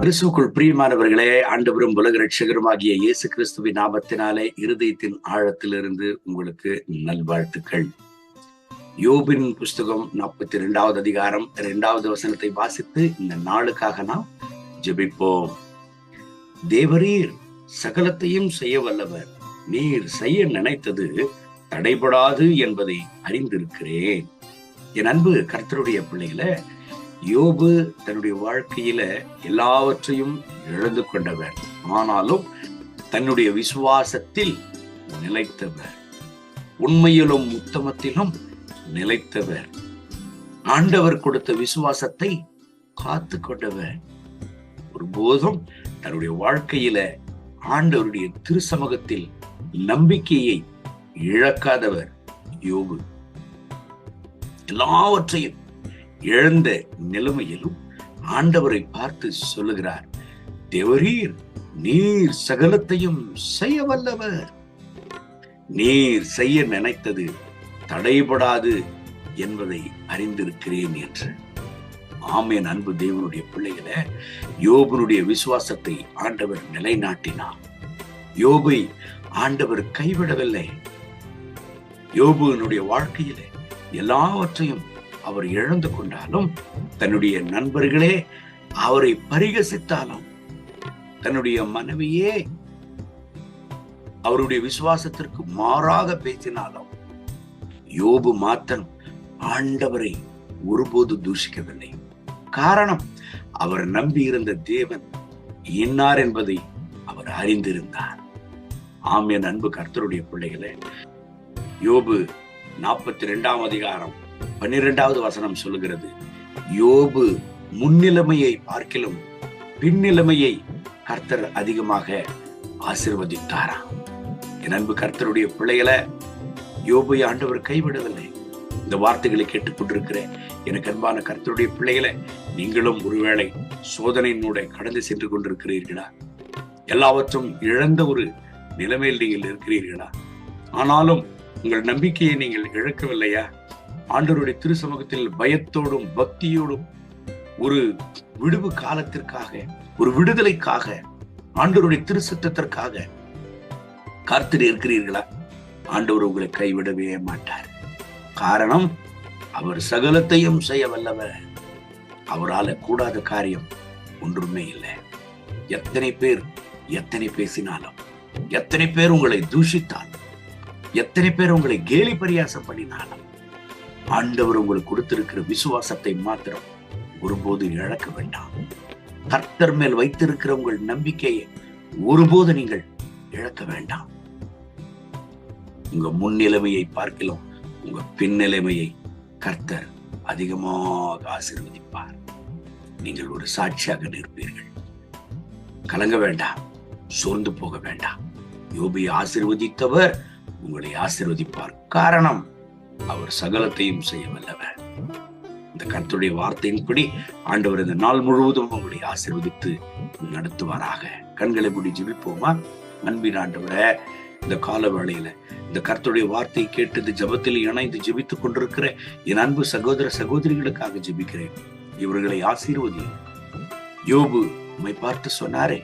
கிறிஸ்துக்குள் பிரியமானவர்களே ஆண்டவரும் உலக ரட்சகருமாகிய இயேசு கிறிஸ்துவின் நாமத்தினாலே இருதயத்தின் ஆழத்திலிருந்து உங்களுக்கு நல்வாழ்த்துக்கள். யோபின் புஸ்தகம் நாற்பத்தி இரண்டாவது அதிகாரம் இரண்டாவது வசனத்தை வாசித்து இந்த நாளுக்காக நாம் ஜெபிப்போம். தேவரீர் சகலத்தையும் செய்ய வல்லவர் நீர் செய்ய நினைத்தது தடைபடாது என்பதை அறிந்திருக்கிறேன். என் அன்பு கர்த்தருடைய பிள்ளைகளை யோபு தன்னுடைய வாழ்க்கையில எல்லாவற்றையும் இழந்து கொண்டவர். ஆனாலும் தன்னுடைய விசுவாசத்தில் நிலைத்தவர். உண்மையிலும் உத்தமத்திலும் நிலைத்தவர். ஆண்டவர் கொடுத்த விசுவாசத்தை காத்து கொண்டவர். ஒருபோதும் தன்னுடைய வாழ்க்கையில ஆண்டவருடைய திருசமூகத்தில் நம்பிக்கையை இழக்காதவர் யோபு. எல்லாவற்றையும் இழந்த நிலைமையிலும் ஆண்டவரை பார்த்து சொல்லுகிறார் தேவரீர் நீர் சகலத்தையும் செய்ய வல்லவர். நீர் செய்ய நினைத்தது தடைபடாது என்பதை அறிந்திருக்கிறேன் என்று. ஆமேன். அன்பு தேவனுடைய பிள்ளைகளை யோபனுடைய விசுவாசத்தை ஆண்டவர் நிலைநாட்டினார். யோபை ஆண்டவர் கைவிடவில்லை. யோபுனுடைய வாழ்க்கையிலே எல்லாவற்றையும் அவர் இழந்து கொண்டாலும் தன்னுடைய நண்பர்களே அவரை பரிகசித்தாலும் தன்னுடைய மனைவியே அவருடைய விசுவாசத்திற்கு மாறாக பேசினாலும் யோபு மாத்தன் ஆண்டவரை ஒருபோது தூஷிக்கவில்லை. காரணம் அவர் நம்பியிருந்த தேவன் இன்னார் என்பதை அவர் அறிந்திருந்தார். ஆம் என் அன்பு கர்த்தருடைய பிள்ளைகளே யோபு நாற்பத்தி ரெண்டாம் அதிகாரம் பன்னிரெண்டாவது வசனம் சொல்லுகிறது. யோபு முன்னிலைமையை பார்க்கிலும் பின்னிலைமையை கர்த்தர் அதிகமாக ஆசிர்வதித்தாரா? என் அன்பு கர்த்தருடைய பிள்ளைகளை யோபை ஆண்டவர் கைவிடவில்லை. இந்த வார்த்தைகளை கேட்டுக்கொண்டிருக்கிற எனக்கு அன்பான கர்த்தருடைய பிள்ளைகளை நீங்களும் ஒருவேளை சோதனையினூட கடந்து சென்று கொண்டிருக்கிறீர்களா? எல்லாவற்றும் இழந்த ஒரு நிலைமையில் நீங்கள் இருக்கிறீர்களா? ஆனாலும் உங்கள் நம்பிக்கையை நீங்கள் இழக்கவில்லையா? ஆண்டவருடைய திருசமூகத்தில் பயத்தோடும் பக்தியோடும் ஒரு விடுவு காலத்திற்காக ஒரு விடுதலைக்காக ஆண்டவருடைய திருச்சட்டத்திற்காக காத்து இருக்கிறீர்களா ஆண்டவர் உங்களை கைவிடவே மாட்டார். காரணம் அவர் சகலத்தையும் செய்ய வல்லவர். அவரால் கூடாத காரியம் ஒன்றுமே இல்லை. எத்தனை பேர் எத்தனை பேசினாலும் எத்தனை பேர் உங்களை தூஷித்தாலும் எத்தனை பேர் உங்களை கேலி பரியாசம் பண்ணினாலும் ஆண்டவர் உங்களுக்கு கொடுத்திருக்கிற விசுவாசத்தை மாத்திரம் ஒருபோது இழக்க வேண்டாம். கர்த்தர் மேல் வைத்திருக்கிற உங்கள் நம்பிக்கையை ஒருபோது நீங்கள் இழக்க வேண்டாம். உங்க முன்னிலைமையை பார்க்கலாம் உங்க பின்னிலைமையை கர்த்தர் அதிகமாக ஆசிர்வதிப்பார். நீங்கள் ஒரு சாட்சியாக நிற்பீர்கள். கலங்க வேண்டாம் சோர்ந்து போக வேண்டாம். யோபியை ஆசிர்வதித்தவர் உங்களை ஆசிர்வதிப்பார். காரணம் அவர் சகலத்தையும் செய்ய வல்லவர். இந்த கருத்துடைய வார்த்தையின்படி ஆண்டவர் இந்த நாள் முழுவதும் உங்களை ஆசிர்வதித்து நடத்துவாராக. கண்களை முடி ஜெபிப்போமா? அன்பின் ஆண்டவரை இந்த கால வேளையில இந்த கர்த்தருடைய வார்த்தை கேட்டு இந்த ஜபத்தில் இணைந்து ஜெபித்துக் கொண்டிருக்கிற என் அன்பு சகோதர சகோதரிகளுக்காக ஜெபிக்கிறேன். இவர்களை ஆசீர்வதி. யோபு உண்மை பார்த்து சொன்னாரே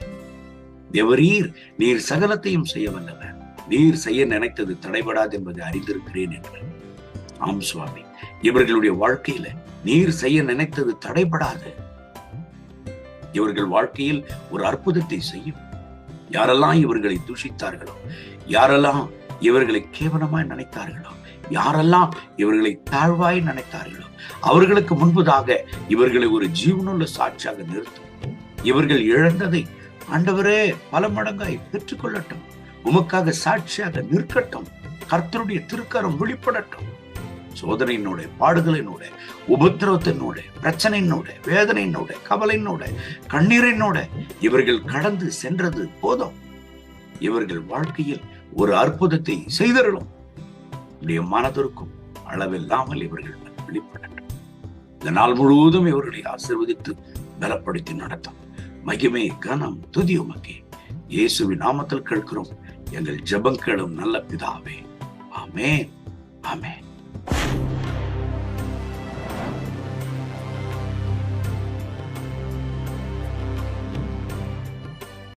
தேவரீர் நீர் சகலத்தையும் செய்ய வல்லவர். நீர் செய்ய நினைத்தது தடைபடாது என்பதை அறிந்திருக்கிறேன் என்று. ஆம் சுவாமி. இவர்களுடைய வாழ்க்கையில நீர் செய்ய நினைத்தது தடைபடாது. இவர்கள் வாழ்க்கையில் ஒரு அற்புதத்தை செய்யும். யாரெல்லாம் இவர்களை தூஷித்தார்களோ யாரெல்லாம் இவர்களை கேவலமாய் நினைத்தார்களோ யாரெல்லாம் இவர்களை தாழ்வாய் நினைத்தார்களோ அவர்களுக்கு முன்பதாக இவர்களை ஒரு ஜீவனுள்ள சாட்சியாக நிறுத்தும். இவர்கள் இழந்ததை ஆண்டவரே பல மடங்காய் பெற்றுக்கொள்ளட்டும். உமக்காக சாட்சியாக நிற்கட்டும். கர்த்தருடைய திருக்கரம் வெளிப்படட்டும். சோதனையினோட பாடுகளினோட உபத்திரவத்தினோட பிரச்சனையினோட வேதனையினோட கவலையினோட கண்ணீரினோட இவர்கள் கடந்து சென்றது போதும். இவர்கள் வாழ்க்கையில் ஒரு அற்புதத்தை செய்தருளும் உடைய மனதிற்கும் அளவில்லாமல் இவர்கள் வெளிப்படட்டும். இந்த நாள் முழுவதும் இவர்களை ஆசிர்வதித்து பலப்படுத்தி நடத்தும். மகிமை கனம் துதி உமக்கே. இயேசுவின் நாமத்தில் கேட்கிறோம். எங்கள் ஜபங்களும் நல்ல பிதாவே. ஆமே ஆமே